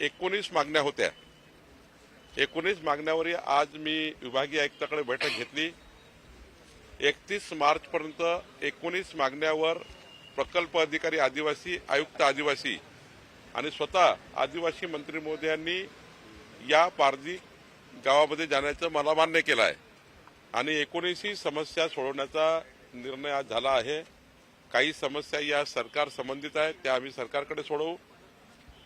एकोणीस मागण्या होत्या. एकोणीस मागण्यावर आज मी विभागीय आयुक्ताकडे बैठक घेतली. एकतीस मार्चपर्यंत एकोणीस मागण्यावर प्रकल्प अधिकारी आदिवासी आयुक्त आदिवासी आणि स्वतः आदिवासी मंत्री महोदयांनी या पारधी गावामध्ये जाण्याचं मला मान्य केलं आहे. आणि एकोणीसही समस्या सोडवण्याचा निर्णय आज झाला आहे. काही समस्या या सरकार संबंधित आहेत त्या आम्ही सरकारकडे सोडवू.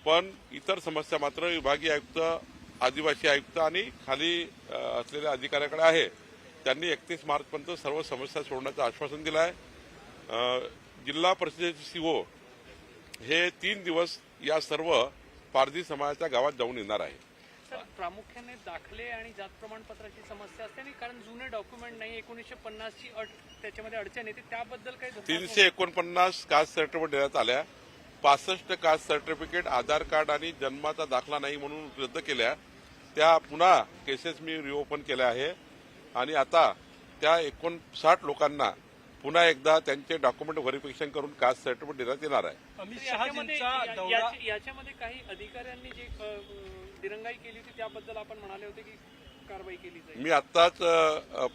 पण इतर समस्या मात्र विभागीय आयुक्त आदिवासी आयुक्त आणि खाली असलेल्या अधिकाऱ्याकडे आहे. त्यांनी एकतीस मार्चपर्यंत सर्व समस्या सोडण्याचं आश्वासन दिलं आहे जिल्हा परिषदेचे सीओ हे तीन दिवस या सर्व पारधी समाजाच्या गावात जाऊन येणार आहे. सर प्रामुख्याने दाखले आणि जात प्रमाणपत्राची समस्या असते आणि कारण जुने डॉक्युमेंट नाही एकोणीसशे पन्नासची अट त्याच्यामध्ये अडचण येते त्याबद्दल काही तीनशे एकोणपन्नास कास्ट सर्टिफिकेट देण्यात आल्या. पासष्ट कास्ट सर्टिफिकेट आधार कार्ड आणि जन्माचा दाखला नाही म्हणून रद्द केल्या. त्या पुन्हा केसेस मी रिओपन केल्या आहे. आणि आता त्या एकोणसाठ लोकांना पुन्हा एकदा त्यांचे डॉक्युमेंट व्हेरिफिकेशन करून कास्ट सर्टिफिकेट देण्यात येणार आहे. याच्यामध्ये काही अधिकाऱ्यांनी जे दिरंगाई केली होती त्याबद्दल आपण म्हणाले होते की कारवाई केली जाईल. मी आत्ताच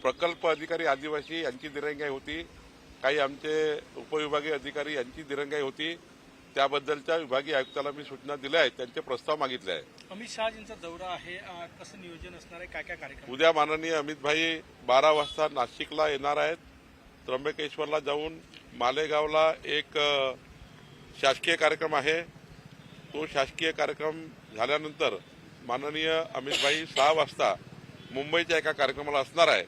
प्रकल्प अधिकारी आदिवासी यांची दिरंगाई होती. काही आमचे उपविभागीय अधिकारी यांची दिरंगाई होती. त्याबद्दलच्या विभागीय आयुक्ताला मी सूचना दिल्या आहेत त्यांचे प्रस्ताव मागितले आहेत. अमित शहाजींचा दौरा आहे कसं नियोजन असणार आहे काय काय कार्यक्रम? उद्या माननीय अमित भाई बारा वाजता नाशिकला येणार आहेत. त्र्यंबकेश्वरला जाऊन मालेगावला एक शासकीय कार्यक्रम आहे. तो शासकीय कार्यक्रम झाल्यानंतर माननीय अमित भाई सहा वाजता मुंबईच्या एका कार्यक्रमाला असणार आहे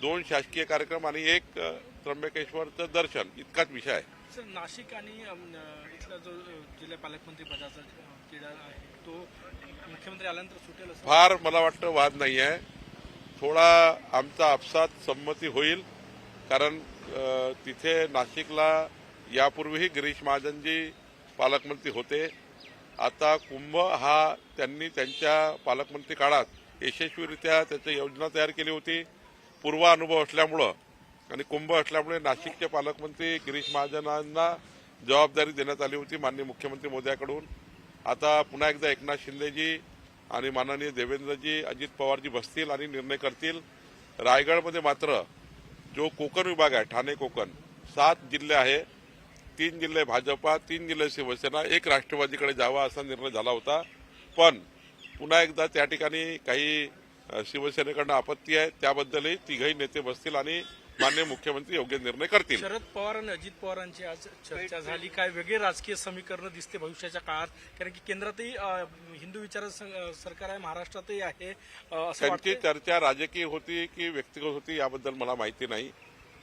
दोन शासकीय कार्यक्रम आणि एक त्र्यंबकेश्वरचं दर्शन. इतकाच विषय आहे. सर नाशिक आणि इथला जो जिल्हा पालकमंत्री पदाचा तिढा आहे तो मुख्यमंत्री आल्यानंतर सुटेल फार मला वाटतं वाद नाही आहे. थोडा आमचा आपसात संमती होईल कारण तिथे नाशिकला यापूर्वीही गिरीश महाजनजी पालकमंत्री होते. आता कुंभ हा त्यांनी त्यांच्या पालकमंत्री काळात यशस्वीरित्या त्याची योजना तयार केली होती. पूर्वानुभव असल्यामुळं आणि कुंभ असल्यामुळे नाशिकचे पालकमंत्री गिरीश महाजनांना जबाबदारी देण्यात आली होती माननीय मुख्यमंत्री मोदयाकडून. आता पुन्हा एकदा एकनाथ शिंदेजी आणि माननीय देवेंद्रजी अजित पवारजी बसतील आणि निर्णय करतील. रायगडमध्ये मात्र जो कोकण विभाग आहे ठाणे कोकण सात जिल्हे आहे. तीन जिल्हे भाजपा तीन जिल्हे शिवसेना एक राष्ट्रवादीकडे जावा असा निर्णय झाला होता. पण पुन्हा एकदा त्या ठिकाणी काही शिवसेनेकडनं आपत्ती आहे. त्याबद्दलही तिघही नेते बसतील आणि मान्य मुख्यमंत्री योग्य निर्णय करतील. शरद पवार आणि अजित पवारांची आज चर्चा झाली. काय वेगळे राजकीय समीकरण दिसते भविष्याच्या काळात? कारण की केंद्रातही हिंदू विचार सरकार आहे महाराष्ट्रातही आहे त्यांची चर्चा राजकीय होती की व्यक्तिगत होती याबद्दल मला माहिती नाही.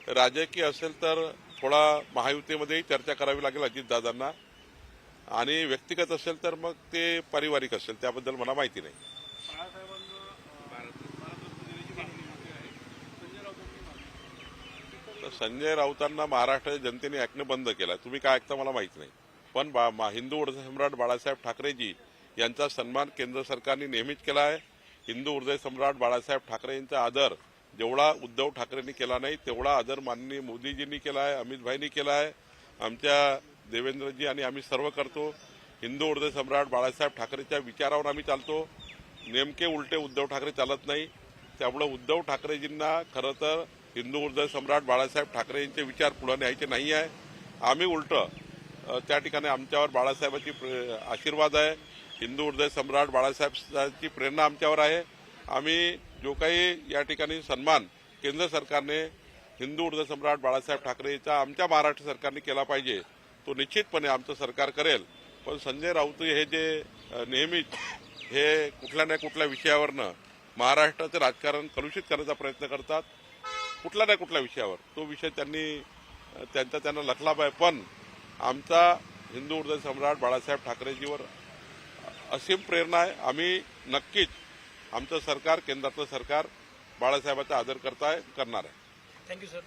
राजकीय असेल तर थोडा महायुतीमध्येही चर्चा करावी लागेल अजितदादांना. आणि व्यक्तिगत असेल तर मग ते पारिवारिक असेल त्याबद्दल मला माहिती नाही तर संजय राऊतांना महाराष्ट्राच्या जनतेने ऐकणं बंद केलं. तुम्ही काय ऐकता मला माहीत नाही. पण बा- मा- हिंदू हृदय सम्राट बाळासाहेब ठाकरेजी यांचा सन्मान केंद्र सरकारने नेहमीच केला आहे. हिंदू हृदय सम्राट बाळासाहेब ठाकरे यांचा आदर जेवढा उद्धव ठाकरेंनी केला नाही तेवढा आदर माननीय मोदीजींनी केला आहे अमितभाईंनी केला आहे. आमच्या देवेंद्रजी आणि आम्ही सर्व करतो. हिंदू हृदय सम्राट बाळासाहेब ठाकरेच्या विचारावर आम्ही चालतो. नेमके उलटे उद्धव ठाकरे चालत नाही. त्यामुळं उद्धव ठाकरेजींना खरं तर हिंदू ऊर्जा सम्राट बाळासाहेब ठाकरे यांचे विचार पुढे न्यायचे नाही आहे. आम्ही उलट त्या ठिकाणी आमच्यावर बाळासाहेबाची प्रे- आशीर्वाद आहे. हिंदू हृदय सम्राट बाळासाहेबांची प्रेरणा आमच्यावर आहे. आम्ही जो काही या ठिकाणी सन्मान केंद्र सरकारने हिंदू हृदय सम्राट बाळासाहेब ठाकरेचा आमच्या महाराष्ट्र सरकारने केला पाहिजे तो निश्चितपणे आमचं सरकार करेल. पण संजय राऊत हे जे नेहमीच हे कुठल्या ना कुठल्या विषयावरनं महाराष्ट्राचं राजकारण कलुषित करण्याचा प्रयत्न करतात. कुठला ना कुठल्या विषयावर. तो विषय त्यांनी त्यांचा त्यांना लखला पाहिजे. पण आमचा हिंदू हृदय सम्राट बाळासाहेब ठाकरेजीवर असीम प्रेरणा आहे. आम्ही नक्कीच आमचं सरकार केंद्रातलं सरकार बाळासाहेबाचा आदर करताय करणार आहे. Thank you sir